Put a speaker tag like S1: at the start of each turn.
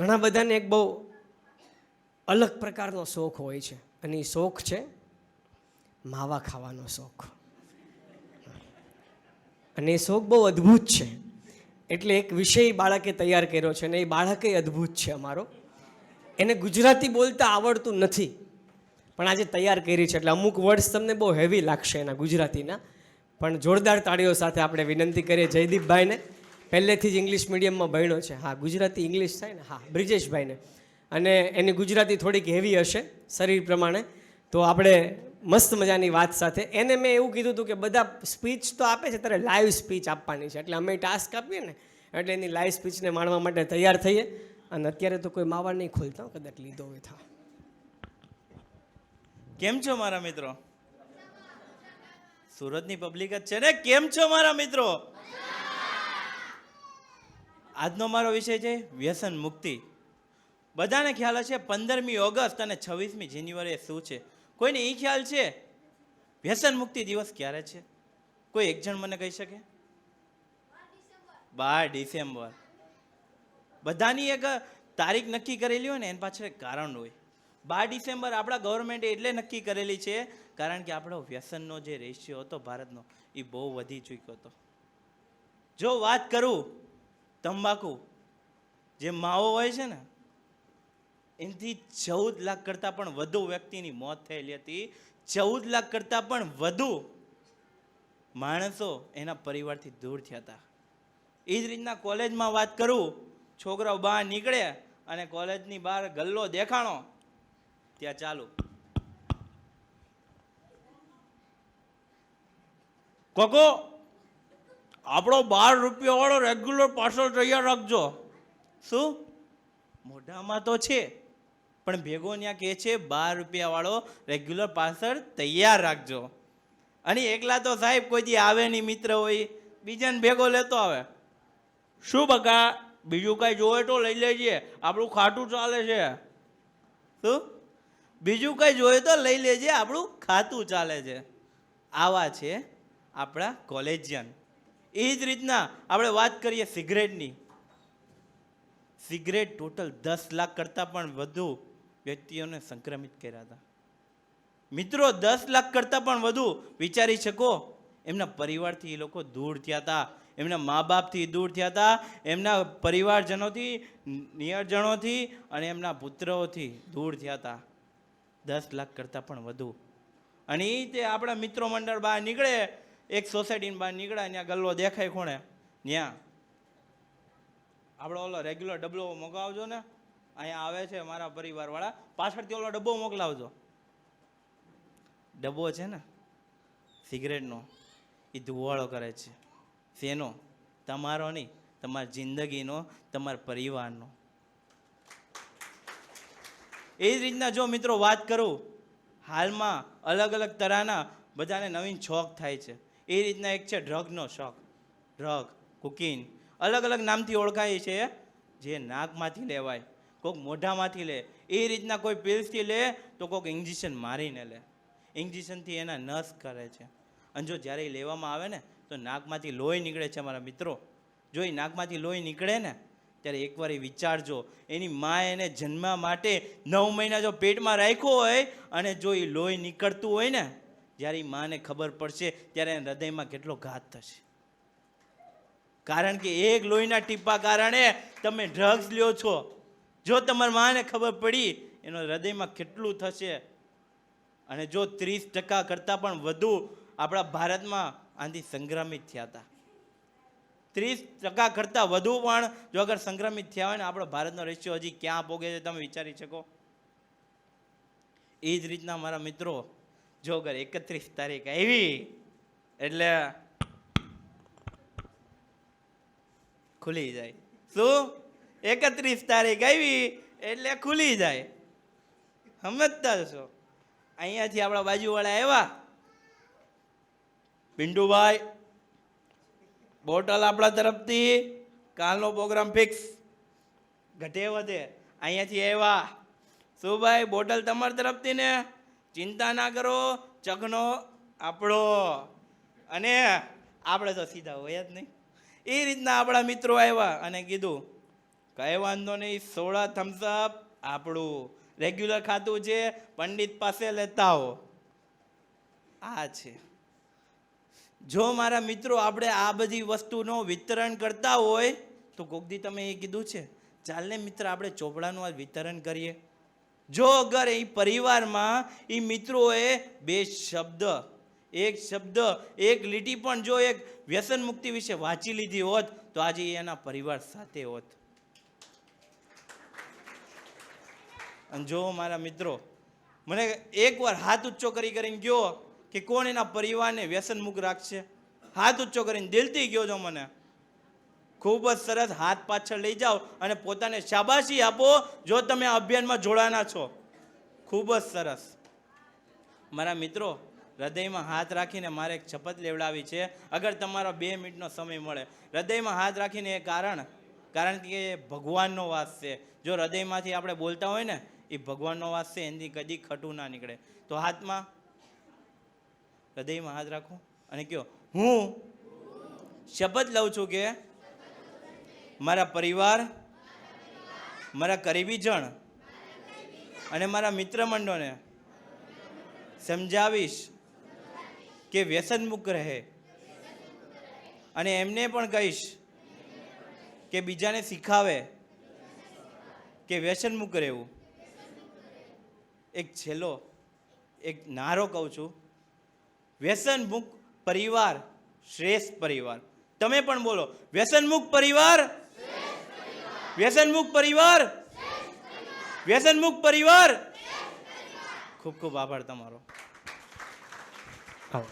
S1: ઘણા બધાને એક બહુ અલગ પ્રકારનો શોખ હોય છે. અને એ શોખ છે માવા ખાવાનો શોખ. અને એ શોખ બહુ અદ્ભુત છે. એટલે એક વિષય બાળકે તૈયાર કર્યો છે અને એ બાળકે અદ્ભુત છે અમારો. એને ગુજરાતી બોલતા આવડતું નથી. પણ આજે તૈયાર કરી છે એટલે અમુક વર્ડ્સ તમને બહુ હેવી લાગશે એના ગુજરાતીના. પણ જોરદાર તાળીઓ સાથે આપણે વિનંતી કરીએ જયદીપભાઈને. પહેલેથી જ ઇંગ્લિશ મીડિયમમાં ભણ્યો છે. હા, ગુજરાતી ઇંગ્લિશ થાય ને? હા, બ્રિજેશભાઈને. અને એની ગુજરાતી થોડીક હેવી હશે, શરીર પ્રમાણે. તો આપણે મસ્ત મજાની વાત સાથે. એને મેં એવું કીધું હતું કે બધા સ્પીચ તો આપે છે, ત્યારે લાઈવ સ્પીચ આપવાની છે. એટલે અમે ટાસ્ક આપીએ ને, એટલે એની લાઈવ સ્પીચને માણવા માટે તૈયાર થઈએ. અને અત્યારે તો કોઈ માવા નહીં ખોલતા, કદાચ લીધો હોય થા
S2: કેમ છો મારા મિત્રો? સુરતની પબ્લિક જ છે ને? કેમ છો મારા મિત્રો? આજનો મારો વિષય છે વ્યસન મુક્તિ. બધાને ખ્યાલ હશે, પંદરમી ઓગસ્ટ અને છવ્વીસમી જાન્યુઆરી શું છે? કોઈને એ ખ્યાલ છે? વ્યસન મુક્તિ દિવસ ક્યારે છે? કોઈ એક જણ મને કહી શકે? બાર ડિસેમ્બર. બધાની એક તારીખ નક્કી કરેલી હોય ને, એની પાછળ કારણ હોય. બાર ડિસેમ્બર આપણા ગવર્મેન્ટે એટલે નક્કી કરેલી છે, કારણ કે આપણો વ્યસનનો જે રેશિયો હતો ભારતનો એ બહુ વધી ચૂક્યો હતો. જો વાત કરું તંબાકુ, જે માવો હોય છે ને, એનાથી ચૌદ લાખ કરતાં પણ વધુ વ્યક્તિની મોત થયેલી હતી. ચૌદ લાખ કરતાં પણ વધુ માણસો એના પરિવારથી દૂર થયા હતા. એ જ રીતના કોલેજમાં વાત કરું, છોકરાઓ બહાર નીકળે અને કોલેજની બહાર ગલ્લો દેખાણો, ત્યાં ચાલુ. કોકો આપણો બાર રૂપિયાવાળો રેગ્યુલર પાર્સલ તૈયાર રાખજો. શું? મોઢામાં તો છે, પણ ભેગો ત્યાં કહે છે, બાર રૂપિયાવાળો રેગ્યુલર પાર્સલ તૈયાર રાખજો. અને એકલા તો સાહેબ કોઈ દી આવે નહીં, મિત્ર હોય, બીજાને ભેગો લેતો આવે. શું બકા, બીજું કાંઈ જોવે તો લઈ લેજે, આપણું ખાટું ચાલે છે. શું? બીજું કંઈ જોઈએ તો લઈ લેજે, આપણું ખાતું ચાલે છે. આવા છે આપણા કોલેજિયન. એ જ રીતના આપણે વાત કરીએ સિગરેટની. સિગરેટ ટોટલ દસ લાખ કરતાં પણ વધુ વ્યક્તિઓને સંક્રમિત કર્યા હતા. મિત્રો, દસ લાખ કરતાં પણ વધુ, વિચારી શકો, એમના પરિવારથી એ લોકો દૂર થયા હતા. એમના મા બાપથી દૂર થયા હતા. એમના પરિવારજનોથી નિયરજનોથી અને એમના પુત્રોથી દૂર થયા હતા. દસ લાખ કરતાં પણ વધુ. અને એ તે આપણા મિત્રો મંડળ બહાર નીકળે એક સોસાયટીની બહાર નીકળે ત્યાં ગલ્લો દેખાય ખૂણે ત્યાં આપણો ઓલો રેગ્યુલર ડબલો મોકલાવજો ને. અહીંયા આવે છે મારા પરિવારવાળા. પાછળથી ઓલો ડબ્બો મોકલાવજો. ડબ્બો છે ને સિગરેટનો એ ધુવાળો કરે છે. શેનો? તમારો નહીં, તમારી જિંદગીનો, તમારા પરિવારનો. એ જ રીતના જો મિત્રો વાત કરું, હાલમાં અલગ અલગ તરહના બધાને નવીન શોખ થાય છે. એ રીતના એક છે ડ્રગનો શોખ. ડ્રગ કુકિંગ અલગ અલગ નામથી ઓળખાય છે. જે નાકમાંથી લેવાય કોઈક મોઢામાંથી લે. એ રીતના કોઈ પિલ્સથી લે તો કોઈક ઇન્જેક્શન મારીને લે. ઇન્જેક્શનથી એના નસ કરે છે. અને જો જ્યારે એ લેવામાં આવે ને, તો નાકમાંથી લોહી નીકળે છે મારા મિત્રો. જો એ નાકમાંથી લોહી નીકળે ને, ત્યારે એકવાર એ વિચારજો, એની મા એને જન્મ માટે નવ મહિના જો પેટમાં રાખ્યો હોય અને જો એ લોહી નીકળતું હોય ને જ્યારે એ માને ખબર પડશે, ત્યારે એના હૃદયમાં કેટલો ઘાત થશે. કારણ કે એક લોહીના ટીપા કારણે તમે ડ્રગ્સ લ્યો છો. જો તમારી માને ખબર પડી, એનો હૃદયમાં કેટલું થશે? અને જો ત્રીસ ટકા કરતાં પણ વધુ આપણા ભારતમાં આનાથી સંક્રમિત થયા હતા. ત્રીસ ટકા કરતાં વધુ પણ જો અગર સંક્રમિત થયા હોય ને, આપણો ભારતનો રેશિયો હજી ક્યાં પોગે છે તમે વિચારી શકો? એ જ રીતના મારા મિત્રો જો અગર એકત્રીસ તારીખ આવી. એટલે ખુલી જાય. શું? એકત્રીસ તારીખ આવી, એટલે ખુલી જાય. સમજતા છો અહીંયાથી આપણા બાજુવાળા આવ્યા. પિંડુભાઈ બોટલ આપણા તરફથી. કાલનો પ્રોગ્રામ ફિક્સ. ઘટે વધે. અહીંયાથી આવ્યા. શું ભાઈ, બોટલ તમારી તરફથી ને? ચિંતા ના કરો, ચગનો આપણો. અને આપણે તો સીધા હોય જ નહીં. એ રીતના આપણા મિત્રો આવ્યા અને કીધું, કઈ વાંધો નહીં, સોળા થમ્સઅપ આપણું. રેગ્યુલર ખાતું છે, પંડિત પાસે લેતા હો આ છે. જો મારા મિત્રો આપણે આ બધી વસ્તુનો વિતરણ કરતા હોય, તો કોકદી તમે એ કીધું છે? ચાલને મિત્ર, આપણે ચોપડાનું આ વિતરણ કરીએ. જો અગર એ પરિવારમાં એ મિત્રોએ બે શબ્દ, એક શબ્દ, એક લીટી પણ જો એક વ્યસન મુક્તિ વિશે વાંચી લીધી હોત, તો આજે એના પરિવાર સાથે હોત. અને જો મારા મિત્રો, મને એકવાર હાથ ઊંચો કરી કરીને ગયો કે કોણ એના પરિવારને વ્યસન મુક્ત રાખશે? હાથ ઊંચો કરીને દિલથી ગયો છો મને. ખૂબ જ સરસ હાથ પાછળ લઈ જાઓ અને પોતાને શાબાશી આપો જો તમે અભિયાનમાં જોડાના છો. ખૂબ જ સરસ. મારા મિત્રો, હૃદયમાં હાથ રાખીને મારે એક શપથ લેવડાવી છે. અગર તમારો બે મિનિટનો સમય મળે. હૃદયમાં હાથ રાખીને એ કારણ કારણ કે એ ભગવાનનો વાસ છે. જો હૃદયમાંથી આપણે બોલતા હોય ને, એ ભગવાનનો વાસ છે એની કદી ખટું ના નીકળે. તો હાથમાં હૃદયમાં હાથ રાખો અને કયો હું શપથ લઉં છું કે મારા પરિવાર, મારા કરીબી જણ અને મારા મિત્રમંડળને સમજાવીશ કે વ્યસનમુક્ત રહે. અને એમને પણ કહીશ કે બીજાને શીખાવે કે વ્યસનમુક્ત રહેવું. એક છેલ્લો, એક નારો કહું છું. વ્યસન મુક્ત પરિવાર શ્રેષ્ઠ પરિવાર. તમે પણ બોલો, વ્યસન મુક્ત પરિવાર વ્યસન મુક્ત પરિવાર. વ્યસન મુક્ત પરિવાર. ખૂબ ખૂબ આભાર તમારો.
S1: આવો.